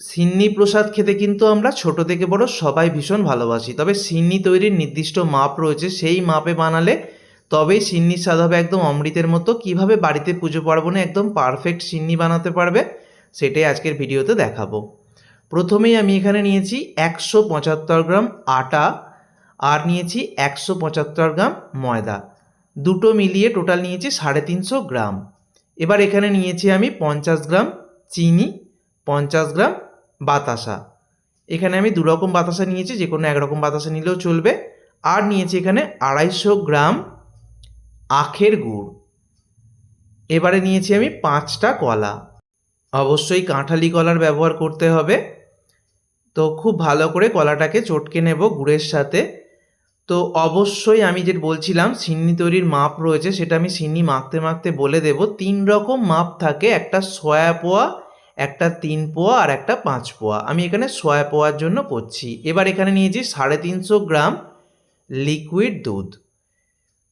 সিন্নি প্রসাদ খেতে কিন্তু আমরা ছোট থেকে বড় সবাই ভীষণ ভালোবাসি। তবে সিন্নি তৈরির নির্দিষ্ট মাপ রয়েছে, সেই মাপে বানালে তবেই সিন্নির স্বাদ হবে একদম অমৃতের মতো। কীভাবে বাড়িতে পুজো পার্বণে একদম পারফেক্ট সিন্নি বানাতে পারবে, সেটাই আজকের ভিডিওতে দেখাবো। প্রথমেই আমি এখানে নিয়েছি একশো পঁচাত্তর গ্রাম আটা আর নিয়েছি একশো পঁচাত্তর গ্রাম ময়দা। দুটো মিলিয়ে টোটাল নিয়েছি সাড়ে তিনশো গ্রাম। এবার এখানে নিয়েছি আমি পঞ্চাশ গ্রাম চিনি, পঞ্চাশ গ্রাম বাতাসা। এখানে আমি দু রকম বাতাসা নিয়েছি, যে কোনো একরকম বাতাসা নিলেও চলবে। আর নিয়েছি এখানে আড়াইশো গ্রাম আখের গুড়। এবারে নিয়েছি আমি পাঁচটা কলা। অবশ্যই কাঁঠালি কলার ব্যবহার করতে হবে। তো খুব ভালো করে কলাটাকে চটকে নেব গুড়ের সাথে। তো অবশ্যই আমি যে বলছিলাম, সিন্নি তৈরির মাপ রয়েছে, সেটা আমি সিন্নি মাখতে মাখতে বলে দেব। তিন রকম মাপ থাকে, একটা সয়া পোয়া একটা তিন পোয়া আর একটা পাঁচ পোয়া। আমি এখানে সয়া পোয়ার জন্য করছি এবার এখানে নিয়েছি সাড়ে তিনশো গ্রাম লিকুইড দুধ।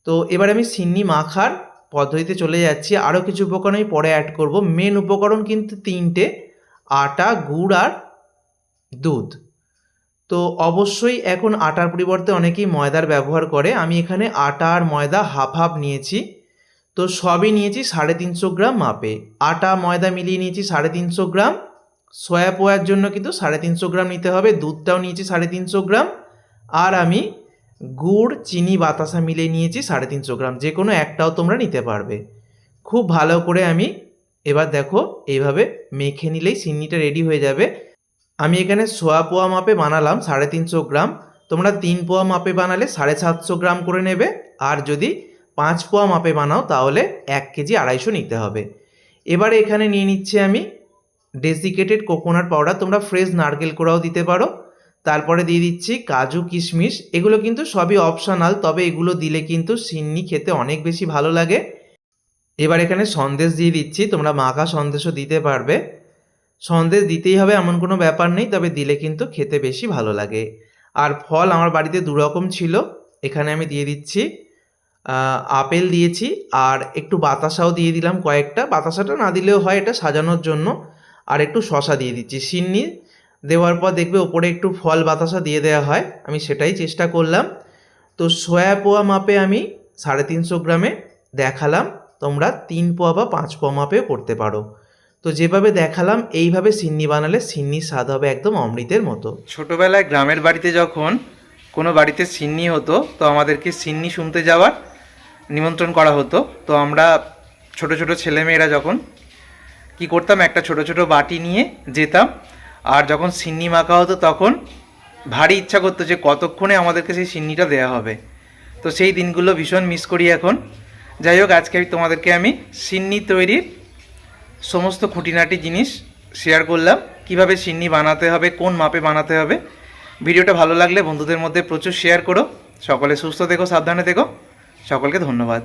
তো এবার আমি সিন্নি মাখার পদ্ধতিতে চলে যাচ্ছি। আরও কিছু উপকরণ আমি পরে অ্যাড করব। মেন উপকরণ কিন্তু তিনটে, আটা, গুড় আর দুধ। তো অবশ্যই এখন আটার পরিবর্তে অনেকেই ময়দার ব্যবহার করে। আমি এখানে আটা আর ময়দা হাফ হাফ নিয়েছি। তো সবই নিয়েছি সাড়ে তিনশো গ্রাম মাপে। আটা, ময়দা মিলিয়ে নিয়েছি সাড়ে তিনশো গ্রাম। সয়া পোয়ার জন্য কিন্তু সাড়ে তিনশো গ্রাম নিতে হবে, দুধটাও নিয়েছি সাড়ে তিনশো গ্রাম। আর আমি গুড়, চিনি, বাতাসা মিলিয়ে নিয়েছি সাড়ে তিনশো গ্রাম, যে কোনো একটাও তোমরা নিতে পারবে। খুব ভালো করে আমি এবার দেখো এইভাবে মেখে নিলেই সিন্নিটা রেডি হয়ে যাবে। আমি এখানে সোয়া পোয়া মাপে বানালাম সাড়ে তিনশো গ্রাম। তোমরা তিন পোয়া মাপে বানালে সাড়ে সাতশো গ্রাম করে নেবে। আর যদি পাঁচ পোয়া মাপে বানাও, তাহলে এক কেজি আড়াইশো নিতে হবে। এবারে এখানে নিয়ে নিচ্ছি আমি ডেসিকেটেড কোকোনাট পাউডার তোমরা ফ্রেশ নারকেল কোড়াও দিতে পারো। তারপরে দিয়ে দিচ্ছি কাজু কিশমিশ, এগুলো কিন্তু সবই অপশনাল তবে এগুলো দিলে কিন্তু সিন্নি খেতে অনেক বেশি ভালো লাগে। এবার এখানে সন্দেশ দিয়ে দিচ্ছি, তোমরা মাখা সন্দেশও দিতে পারবে। সন্দেশ দিতেই হবে এমন কোনো ব্যাপার নেই, তবে দিলে কিন্তু খেতে বেশি ভালো লাগে। আর ফল আমার বাড়িতে দুরকম ছিল, এখানে আমি দিয়ে দিচ্ছি আপেল দিয়েছি আর একটু বাতাসাও দিয়ে দিলাম কয়েকটা। বাতাসাটা না দিলেও হয় এটা সাজানোর জন্য। আর একটু শশা দিয়ে দিচ্ছি। সিন্নি দেওয়ার পর দেখবে ওপরে একটু ফল বাতাসা দিয়ে দেওয়া হয়। আমি সেটাই চেষ্টা করলাম। তো সয়া পোয়া মাপে আমি সাড়ে তিনশো গ্রামে দেখালাম। তোমরা তিন পোয়া বা পাঁচ পোয়া মাপেও করতে পারো। তো যেভাবে দেখালাম, এইভাবে সিন্নি বানালে সিন্নির স্বাদ হবে একদম অমৃতের মতো। ছোটবেলায় গ্রামের বাড়িতে যখন কোনো বাড়িতে সিন্নি হতো, তো আমাদেরকে সিন্নি শুনতে যাওয়ার নিমন্ত্রণ করা হতো। তো আমরা ছোট ছোট ছেলেমেয়েরা যখন কি করতাম, একটা ছোট ছোট বাটি নিয়ে যেতাম। আর যখন সিন্নি মাখা হতো তখন ভারী ইচ্ছা করতো যে কতক্ষণে আমাদেরকে সেই সিন্নিটা দেওয়া হবে। তো সেই দিনগুলো ভীষণ মিস করি এখন। যাই হোক, আজকে আমি তোমাদেরকে আমি সিন্নি তৈরির সমস্ত খুঁটিনাটি জিনিস শেয়ার করলাম। কীভাবে সিন্নি বানাতে হবে, কোন মাপে বানাতে হবে। ভিডিওটা ভালো লাগলে বন্ধুদের মধ্যে প্রচুর শেয়ার করো। সকলে সুস্থ থেকো, সাবধানে থেকো। সকলকে ধন্যবাদ